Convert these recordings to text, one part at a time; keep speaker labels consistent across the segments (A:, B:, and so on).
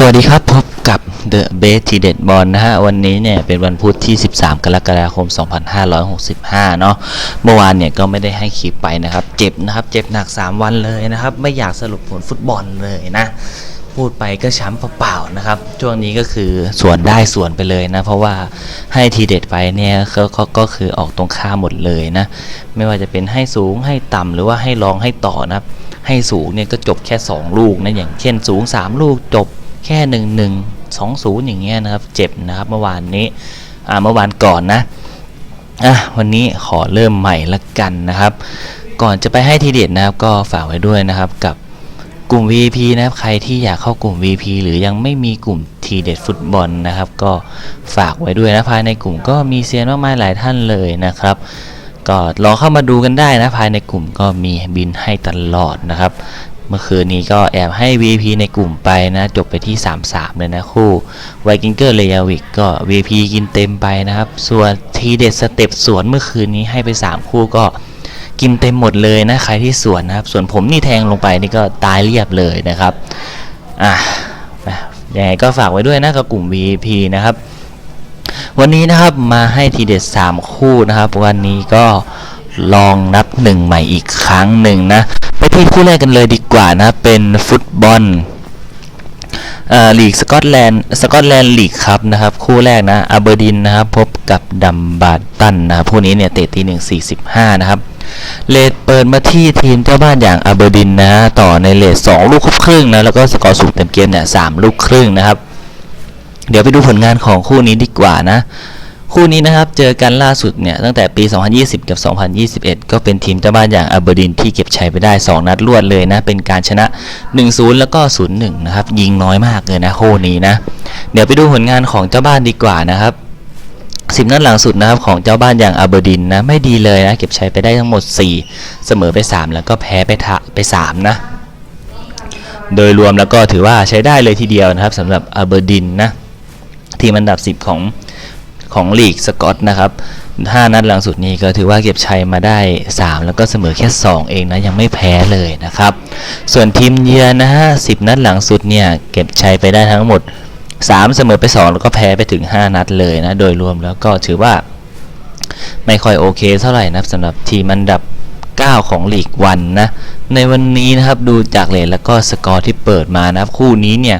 A: สวัสดีครับ พบกับ The b a s e ทีเด็ดบอลนะฮะ วันนี้เนี่ย เป็นวันพุธที่ 13 กรกฎาคม 2565 เนาะเมื่อวานเนี่ย ก็ไม่ได้ให้คลิปไปนะครับ เจ็บนะครับ เจ็บหนัก 3 วันเลยนะครับ ไม่อยากสรุปผลฟุตบอลเลยนะ พูดไปก็ช้ำเปล่าๆนะครับ ช่วงนี้ก็คือส่วนได้ส่วนไปเลยนะ เพราะว่าให้ทีเด็ดไปเนี่ยเขาก็คือออกตรงข้ามหมดเลยนะ ไม่ว่าจะเป็นให้สูงให้ต่ำหรือว่าให้รองให้ต่อนะครับให้สูงเนี่ยก็จบแค่ 2 ลูกนะอย่างเช่นสูง 3 ลูกจบ แค่ 1 1 2 0 อย่างเงี้ยนะครับ เจ็บนะครับเมื่อวานนี้อ่าเมื่อวานก่อนนะอะวันนี้ขอเริ่มใหม่ละกันนะครับ ก่อนจะไปให้ทีเด็ดนะครับ ก็ฝากไว้ด้วยนะครับกับกลุ่ม VP นะครับใครที่อยากเข้ากลุ่ม VP หรือยังไม่มีกลุ่มทีเด็ดฟุตบอลนะครับ ก็ฝากไว้ด้วยนะภายในกลุ่มก็มีเซียนมากมายหลายท่านเลยนะครับ ก็ลองเข้ามาดูกันได้นะภายในกลุ่มก็มีบินให้ตลอดนะครับ เมื่อคืนนี้ก็แอบให้ VP ในกลุ่มไปนะ จบไปที่ 3-3 เลยนะคู่ไวกิงเกอร์เลยาวิกก็ VP กินเต็มไปนะครับ ส่วนทีเด็ดสเต็ปสวนเมื่อคืนนี้ให้ไป 3 คู่ก็กินเต็มหมดเลยนะ ใครที่สวนนะครับ ส่วนผมนี่แทงลงไปนี่ก็ตายเรียบเลยนะครับ อะยังไงก็ฝากไว้ด้วยนะกับกลุ่ม VP นะครับ วันนี้นะครับมาให้ทีเด็ด 3 คู่นะครับ วันนี้ก็ลองนับหนึ่งใหม่อีกครั้งหนึ่งนะ ที่คู่แรกกันเลยดีกว่านะเป็นฟุตบอลอ่อลีกสกอตแลนด์สกอตแลนด์ลีกครับนะครับ คู่แรกนะอาเบอร์ดินนะครับพบกับดัมบาร์ตันนะครับคู่นี้เนี่ยเตะตีหนึ่งสี่สิบห้านะครับเลดเปิดมาที่ทีมเจ้าบ้านอย่างอาเบอร์ดินนะฮะต่อในเลดสองลูกครบครึ่งนะแล้วก็สกอร์สูงเต็มเกมเนี่ยสามลูกครึ่งนะครับ เดี๋ยวไปดูผลงานของคู่นี้ดีกว่านะ คู่นี้นะครับเจอกันล่าสุดเนี่ยตั้งแต่ปี 2020 กับ 2021 ก็เป็นทีมเจ้าบ้านอย่างอาเบอร์ดินที่เก็บชัยไปได้ 2 นัดรวดเลยนะ เป็นการชนะ 1-0 แล้วก็ 0-1 นะครับ ยิงน้อยมากเลยนะคู่นี้นะ เดี๋ยวไปดูผลงานของเจ้าบ้านดีกว่านะครับสิบนัดหลังสุดนะครับของเจ้าบ้านอย่างอาเบอร์ดินนะ ไม่ดีเลยนะ เก็บชัยไปได้ทั้งหมด 4 เสมอไป 3 แล้วก็แพ้ไปทะไป3นะโดยรวมแล้วก็ถือว่าใช้ได้เลยทีเดียวนะครับสำหรับอาเบอร์ดินนะทีมอันดับ 10 ของ ของลีกสกอตนะครับ5นัดหลังสุดนี้ก็ถือว่าเก็บชัยมาได้ 3 แล้วก็เสมอแค่ 2 เองนะยังไม่แพ้เลยนะครับ ส่วนทีมเยือนนะฮะ10 นัดหลังสุดเนี่ยเก็บชัยไปได้ทั้งหมด 3 เสมอไป 2 แล้วก็แพ้ไปถึง 5 นัดเลยนะโดยรวมแล้วก็ถือว่าไม่ค่อยโอเคเท่าไหร่นะสำหรับทีมอันดับ 9 ของลีกวันนะ ในวันนี้นะครับดูจากเลทแล้วก็สกอร์ที่เปิดมานะครับ คู่นี้เนี่ย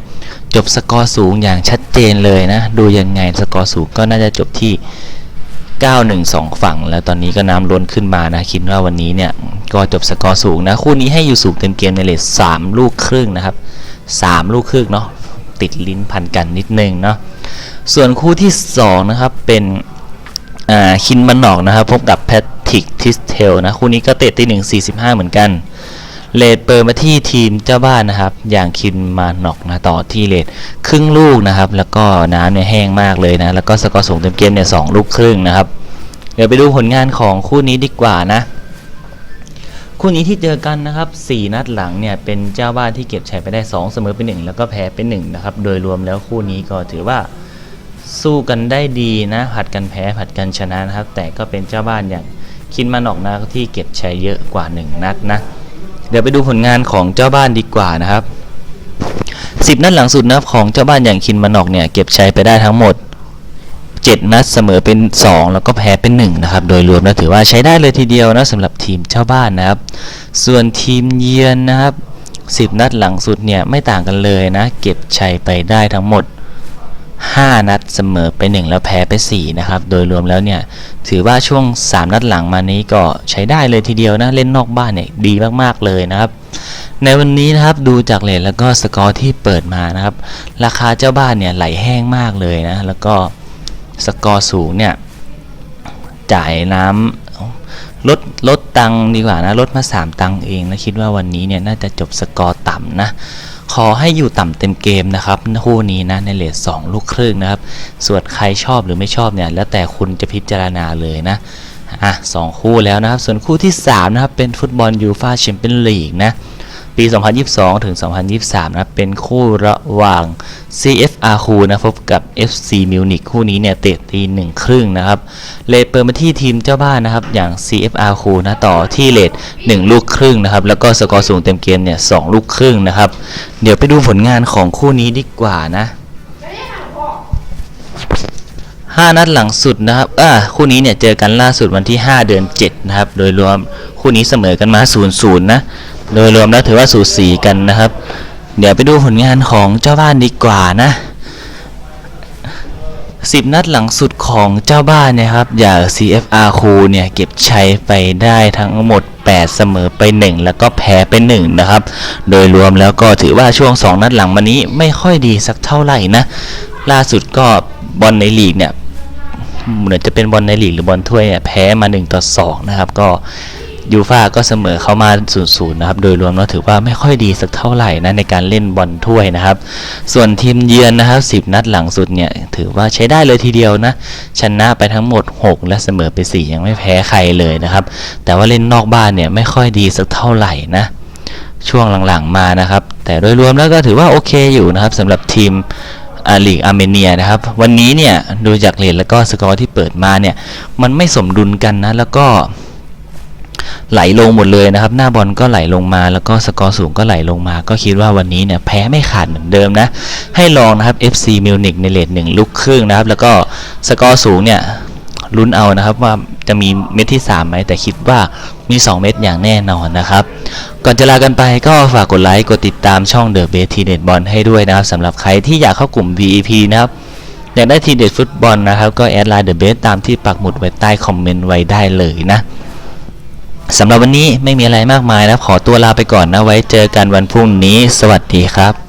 A: จบสกอร์สูงอย่างชัดเจนเลยนะ ดูยังไงสกอร์สูงก็น่าจะจบที่ 9-1-2 ฝั่ง แล้วตอนนี้ก็น้ำล้นขึ้นมานะคิดว่าวันนี้เนี่ยก็จบสกอร์สูงนะ คู่นี้ให้อยู่สูงเต็มเกมในเลท3ลูกครึ่งนะครับ 3 ลูกครึ่งเนาะติดลิ้นพันกันนิดนึงเนาะส่วนคู่ที่ 2 นะครับเป็นอ่าคินมันนอกนะครับ พบกับแพท ริกทิสเทลนะคู่นี้ก็เตะตีหนึ่งสี่สิบห้าเหมือนกันเลดเปิดมาที่ทีมเจ้าบ้านนะครับ อย่างคินมาหนอกนะต่อที่เลดครึ่งลูกนะครับ แล้วก็น้ำเนี่ยแห้งมากเลยนะ แล้วก็สกอร์สูงเต็มเกมเนี่ยสองลูกครึ่งนะครับ เดี๋ยวไปดูผลงานของคู่นี้ดีกว่านะ คู่นี้ที่เจอกันนะครับ 4 นัดหลังเนี่ยเป็นเจ้าบ้านที่เก็บชัยไปได้ 2 เสมอไป1แล้วก็แพ้ไป1นะครับ โดยรวมแล้วคู่นี้ก็ถือว่าสู้กันได้ดีนะ ผัดกันแพ้ผัดกันชนะนะครับ แต่ก็เป็นเจ้าบ้านอย่าง คินมานอกนะที่เก็บใชัยเยอะกว่า 1 นัดนะ เดี๋ยวไปดูผลงานของเจ้าบ้านดีกว่านะครับ 10 นัดหลังสุดนะครับของเจ้าบ้านอย่างคินมานอกเนี่ยเก็บใชัยไปได้ทั้งหมด 7 นัดเสมอเป็น 2 แล้วก็แพ้เป็น 1 นะครับ โดยรวมแล้วถือว่าใช้ได้เลยทีเดียวนะสำหรับทีมเจ้าบ้านนะครับ ส่วนทีมเยือนนะครับ 10 นัดหลังสุดเนี่ยไม่ต่างกันเลยนะ เก็บชัยไปได้ทั้งหมด 5 นัดเสมอไป 1 แล้วแพ้ไป 4 นะครับ โดยรวมแล้วเนี่ย ถือว่าช่วง 3 นัดหลังมานี้ก็ใช้ได้เลยทีเดียวนะ เล่นนอกบ้านเนี่ย ดีมาก ๆ เลยนะครับ ในวันนี้นะครับดูจากเลทแล้วก็สกอร์ที่เปิดมานะครับ ราคาเจ้าบ้านเนี่ยไหลแห้งมากเลยนะ แล้วก็สกอร์สูงเนี่ย จ่ายน้ำลดลดตังดีกว่านะลดมา 3 ตังเองนะคิดว่าวันนี้เนี่ยน่าจะจบสกอร์ต่ำนะ ขอให้อยู่ต่ำเต็มเกมนะครับคู่นี้นะในเลทสองลูกครึ่งนะครับ ส่วนใครชอบหรือไม่ชอบเนี่ยแล้วแต่คุณจะพิจารณาเลยนะอะสองคู่แล้วนะครับ ส่วนคู่ที่ 3 นะครับ เป็นฟุตบอลยูฟาแชมเปี้ยนลีกนะ ปี 2022 ถึง 2023 นะครับเป็นคู่ระหว่าง CFR คูนะพบกับ FC Munich คู่นี้เนี่ยเตะตีหนึ่งครึ่งนะครับเลทเปิดมาที่ทีมเจ้าบ้านนะครับ อย่าง CFR คูนะต่อที่เลท1 ลูกครึ่งนะครับ แล้วก็สกอร์สูงเต็มเกมเนี่ย2ลูกครึ่งนะครับ เดี๋ยวไปดูผลงานของคู่นี้ดีกว่านะ5นัดหลังสุดนะครับอ่าคู่นี้เนี่ยเจอกันล่าสุดวันที่ 5 เดือน 7 นะครับ โดยรวมคู่นี้เสมอกันมา 0-0 นะ โดยรวมแล้วถือว่าสูสีกันนะครับ เดี๋ยวไปดูผลงานของเจ้าบ้านดีกว่านะ10นัดหลังสุดของเจ้าบ้านเนยครับ อย่าง CFR คูเนี่ย เก็บชัยไปได้ทั้งหมด 8 เสมอไป 1 แล้วก็แพ้ไป 1 นะครับ โดยรวมแล้วก็ถือว่าช่วง 2 นัดหลังมานี้ไม่ค่อยดีสักเท่าไหร่นะ ล่าสุดก็บอลในลีกเนี่ย เหมือนจะเป็นบอลในลีกหรือบอลถ้วยเนี่ยแพ้มา 1 ต่อ 2 นะครับก็ ยูฟ่าก็เสมอเข้ามา0-0นะครับ โดยรวมแล้วถือว่าไม่ค่อยดีสักเท่าไหร่นะในการเล่นบอลถ้วยนะครับ ส่วนทีมเยือนนะครับ 10 นัดหลังสุดเนี่ยถือว่าใช้ได้เลยทีเดียวนะ ชนะไปทั้งหมด 6 และเสมอไป 4 ยังไม่แพ้ใครเลยนะครับ แต่ว่าเล่นนอกบ้านเนี่ยไม่ค่อยดีสักเท่าไหร่นะ ช่วงหลังๆมานะครับ แต่โดยรวมแล้วก็ถือว่าโอเคอยู่นะครับสำหรับทีมอาลีกอาร์เมเนียนะครับ วันนี้เนี่ยดูจากเลทแล้วก็สกอร์ที่เปิดมาเนี่ยมันไม่สมดุลกันนะแล้วก็ ไหลลงหมดเลยนะครับ หน้าบอลก็ไหลลงมาแล้วก็สกอร์สูงก็ไหลลงมา ก็คิดว่าวันนี้เนี่ยแพ้ไม่ขาดเหมือนเดิมนะ ให้ลองนะครับ FC Munich ในเลทหนึ่งลูกครึ่งนะครับ แล้วก็สกอร์สูงเนี่ยลุ้นเอานะครับว่าจะมีเม็ดที่3ไหมแต่คิดว่ามี 2 เม็ดอย่างแน่นอนนะครับ ก่อนจะลากันไปก็ฝากกดไลค์กดติดตามช่อง The b a s e t Net Ball ให้ด้วยนะครับสำหรับใครที่อยากเข้ากลุ่ม VIP นะครับอยากได้ทีเด็ดฟุตบอลนะครับ ก็แอดไลน์ The b a s e ตามที่ปักหมุดไว้ใต้คอมเมนต์ไว้ได้เลยนะ สำหรับวันนี้ไม่มีอะไรมากมายนะขอตัวลาไปก่อนนะไว้เจอกันวันพรุ่งนี้ สวัสดีครับ